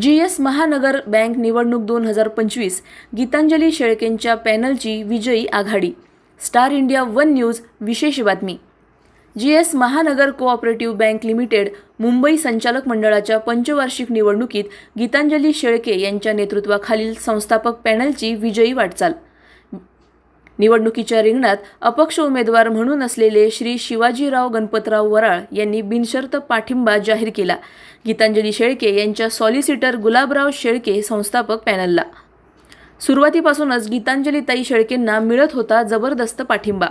जी S महानगर bank निवडणूक दोन हजार पंचवीस गीतांजली शेळकेंच्या पॅनलची विजयी आघाडी. स्टार इंडिया वन न्यूज विशेष बातमी. G S Mahanagar cooperative bank limited Mumbai संचालक मंडळाच्या पंचवार्षिक निवडणुकीत गीतांजली शेळके यांच्या नेतृत्वाखालील संस्थापक पॅनलची विजयी वाटचाल. निवडणुकीच्या रिंगणात अपक्ष उमेदवार म्हणून असलेले श्री शिवाजीराव गणपतराव वराळ यांनी बिनशर्त पाठिंबा जाहीर केला. गीतांजली शेळके यांच्या सॉलिसिटर गुलाबराव शेळके संस्थापक पॅनलला. सुरुवातीपासूनच गीतांजलीताई शेळकेंना मिळत होता जबरदस्त पाठिंबा.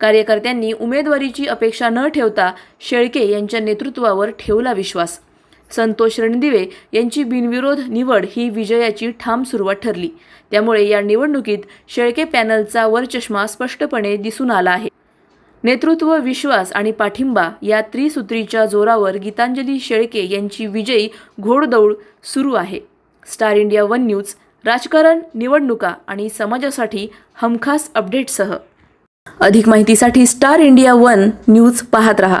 कार्यकर्त्यांनी उमेदवारीची अपेक्षा न ठेवता शेळके यांच्या नेतृत्वावर ठेवला विश्वास. संतोष रणदिवे यांची बिनविरोध निवड ही विजयाची ठाम सुरुवात ठरली. त्यामुळे या निवडणुकीत शेळके पॅनलचा वरचष्मा स्पष्टपणे दिसून आला आहे. नेतृत्व विश्वास आणि पाठिंबा या त्रिसूत्रीच्या जोरावर गीतांजली शेळके यांची विजयी घोडदौड सुरू आहे. स्टार इंडिया वन न्यूज राजकारण निवडणुका आणि समाजासाठी हमखास अपडेटसह अधिक माहितीसाठी स्टार इंडिया वन न्यूज पाहत रहा.